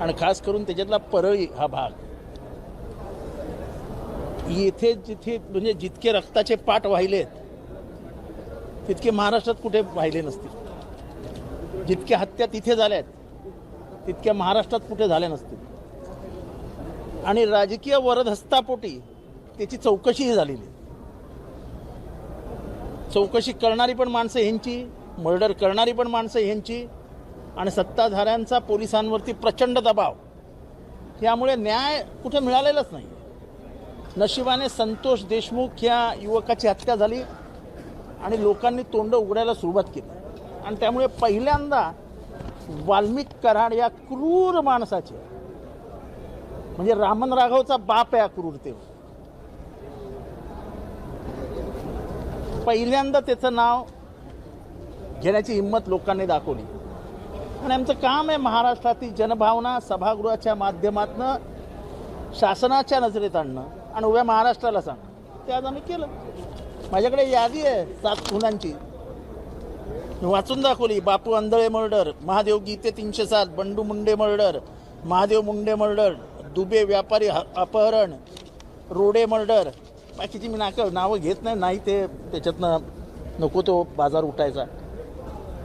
आणि खास करून त्याच्यातला परळी हा भाग. येथे जिथे म्हणजे जितके रक्ताचे पाठ वाहिलेत तितके महाराष्ट्रात कुठे वाहिले नसतील. जितक्या हत्या तिथे झाल्यात तितक्या महाराष्ट्रात कुठे झाल्या नसतील. आणि राजकीय वरदहस्तापोटी त्याची चौकशीही झालेली आहे. चौकशी करणारी पण माणसं ह्यांची मर्डर करणारी पण माणसं ह्यांची आणि सत्ताधाऱ्यांचा पोलिसांवरती प्रचंड दबाव. यामुळे न्याय कुठे मिळालेलाच नाही. नशिबाने संतोष देशमुख या युवकाची हत्या झाली आणि लोकांनी तोंड उघडायला सुरुवात केली. आणि त्यामुळे पहिल्यांदा वाल्मिक कराड या क्रूर माणसाचे म्हणजे रामन राघवचा बाप आहे या क्रूरतेवर पहिल्यांदा त्याचं नाव घेण्याची हिंमत लोकांनी दाखवली. आणि आमचं काम आहे महाराष्ट्रातील जनभावना सभागृहाच्या माध्यमातनं शासनाच्या नजरेत आणणं आणि उभ्या महाराष्ट्राला सांगणं. ते आज आम्ही केलं. माझ्याकडे यादी आहे सात खुनांची वाचून दाखवली बापू आंधळे मर्डर महादेव गीते तीनशे सात बंडू मुंडे मर्डर महादेव मुंडे मर्डर दुबे व्यापारी ह- अपहरण रोडे मर्डर. बाकीची मी नाक नावं घेत नाही नाही ते त्याच्यातनं नको तो बाजार उठायचा.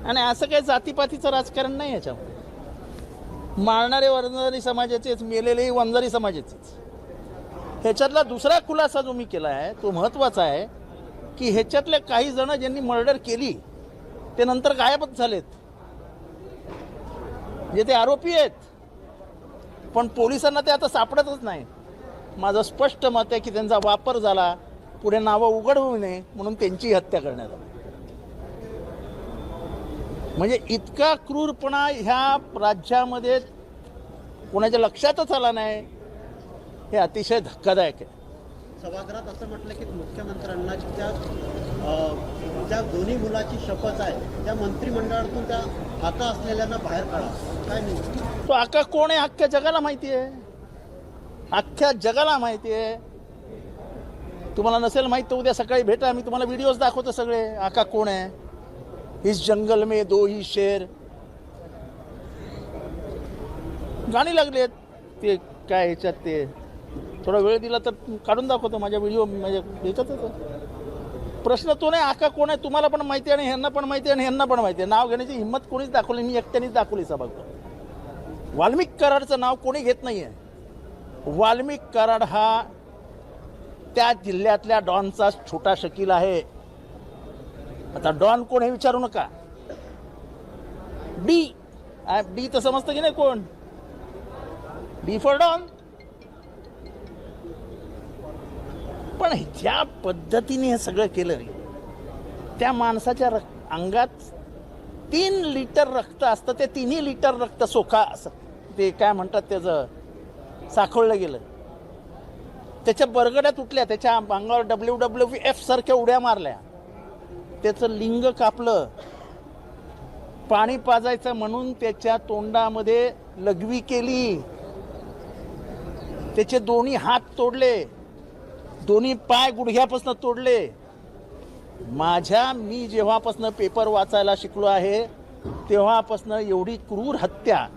आणि असं काही जातीपातीचं राजकारण नाही याच्यामध्ये मारणारे वंजारी समाजाचेच मेलेलेही वंजारी समाजाचेच. ह्याच्यातला दुसरा खुलासा जो मी केला आहे तो महत्त्वाचा आहे की ह्याच्यातले काही जण ज्यांनी मर्डर केली ते नंतर गायबच झालेत. जे ते आरोपी आहेत. पण पोलिसांना ते आता सापडतच नाही. माझं स्पष्ट मत आहे की त्यांचा वापर झाला पुढे नावं उघड होऊ नये म्हणून त्यांची हत्या करण्यात आली. म्हणजे इतका क्रूरपणा ह्या राज्यामध्ये कोणाच्या लक्षातच आला नाही हे अतिशय धक्कादायक आहे. सभागृहात असं म्हटलं की मुख्यमंत्र्यांना ज्या अ, ज्या दोन्ही मुलाची शपथ आहे त्या मंत्रिमंडळातून त्या आता असलेल्यांना बाहेर काढा. काय नाही. तो आका कोण आहे? अख्ख्या जगाला माहिती आहे. अख्ख्या जगाला माहिती आहे. तुम्हाला नसेल माहीत तर उद्या सकाळी भेटा मी तुम्हाला व्हिडिओज दाखवतो सगळे. आका कोण आहे? इस जंगल में दो ही शेर। गाणी लागलेत ते काय ह्याच्यात ते थोडा वेळ दिला तर काढून दाखवतो माझ्या व्हिडिओ माझ्या ह्याच्यातच प्रश्न तो नाही आका कोण आहे तुम्हाला पण माहिती आहे आणि ह्यांना पण माहिती आहे आणि ह्यांना पण माहिती आहे. नाव घेण्याची हिंमत कोणीच दाखवली मी एकट्यानेच दाखवली सभागृहात वाल्मिक कराडचं नाव कोणी घेत नाही आहे वाल्मिक कराड हा त्या जिल्ह्यातल्या डॉनचा छोटा शकील आहे. आता डॉन कोण हे विचारू नका. डी. डी तर समजतं की नाही कोण? D for don. पण ज्या पद्धतीने हे सगळं केलं रे. त्या माणसाच्या रक अंगात तीन लिटर रक्त असतं ते तिन्ही लिटर रक्त सोखा असं ते काय म्हणतात त्याचं साखळलं गेलं. त्याच्या बरगड्या तुटल्या त्याच्या अंगावर डब्ल्यू डब्ल्यू एफ सारख्या उड्या मारल्या. त्याचं लिंग कापलं. पाणी पाजायचं म्हणून त्याच्या तोंडामध्ये लघवी केली. त्याचे दोन्ही हात तोडले. दोन्ही पाय गुडघ्यापासून तोडले. माझ्या मी जेव्हापासनं पेपर वाचायला शिकलो आहे तेव्हापासनं एवढी क्रूर हत्या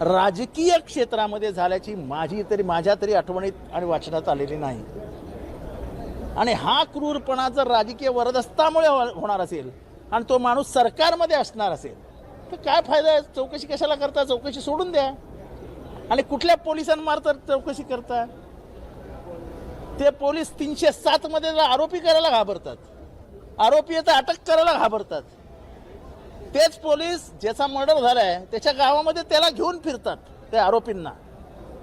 राजकीय क्षेत्रामध्ये झाल्याची माझी तरी माझ्या तरी आठवणीत आणि वाचनात आलेली नाही. आणि हा क्रूरपणा जर राजकीय वरदस्तामुळे हो- होणार असेल आणि तो माणूस सरकारमध्ये असणार असेल तर काय फायदा आहे? चौकशी कशाला करता? चौकशी सोडून द्या. आणि कुठल्या पोलिसांमार्फत चौकशी करता? ते पोलीस तीनशे सातमध्ये जर आरोपी करायला घाबरतात आरोपी तर अटक करायला घाबरतात तेच पोलीस ज्याचा मर्डर झालाय त्याच्या गावामध्ये त्याला घेऊन फिरतात त्या आरोपींना.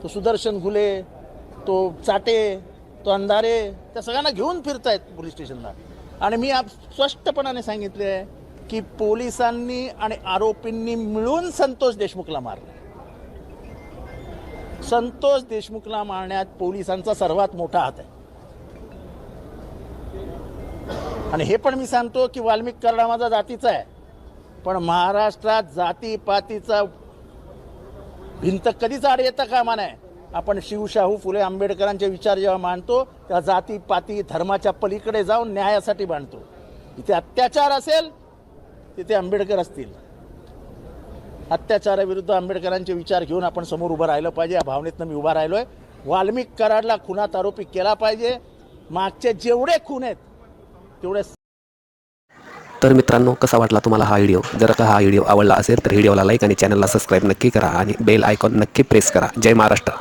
तो सुदर्शन घुले तो चाटे तो अंधारे त्या सगळ्यांना घेऊन फिरतायत पोलीस स्टेशनला. आणि मी आप स्पष्टपणाने सांगितले आहे की पोलिसांनी आणि आरोपींनी मिळून संतोष देशमुखला मारलं. संतोष देशमुखला मारण्यात पोलिसांचा सर्वात मोठा हात आहे. आणि हे पण मी सांगतो की वाल्मिक करडा माझा जातीचा आहे. पण महाराष्ट्रात जातीपातीचा भिंत कधीच आड येतं कामा नाही आपण शिवशाहू फुले आंबेडकरांचे विचार जेव्हा मांडतो तेव्हा जातीपाती धर्माच्या पलीकडे जाऊन न्यायासाठी मांडतो. इथे अत्याचार असेल तिथे आंबेडकर असतील. अत्याचाराविरुद्ध आंबेडकरांचे विचार घेऊन आपण समोर उभं राहिलं पाहिजे. या भावनेतनं मी उभा राहिलो आहे वाल्मिक कराडला खुनात आरोपी केला पाहिजे. मागचे जेवढे खून आहेत तेवढे तर मित्रांनो कसा वाटला तुम्हाला हा व्हिडिओ? जर का हा व्हिडिओ आवडला असेल तर व्हिडिओला लाईक आणि चॅनलला सबस्क्राईब नक्की करा आणि बेल आयकॉन नक्की प्रेस करा. जय महाराष्ट्र.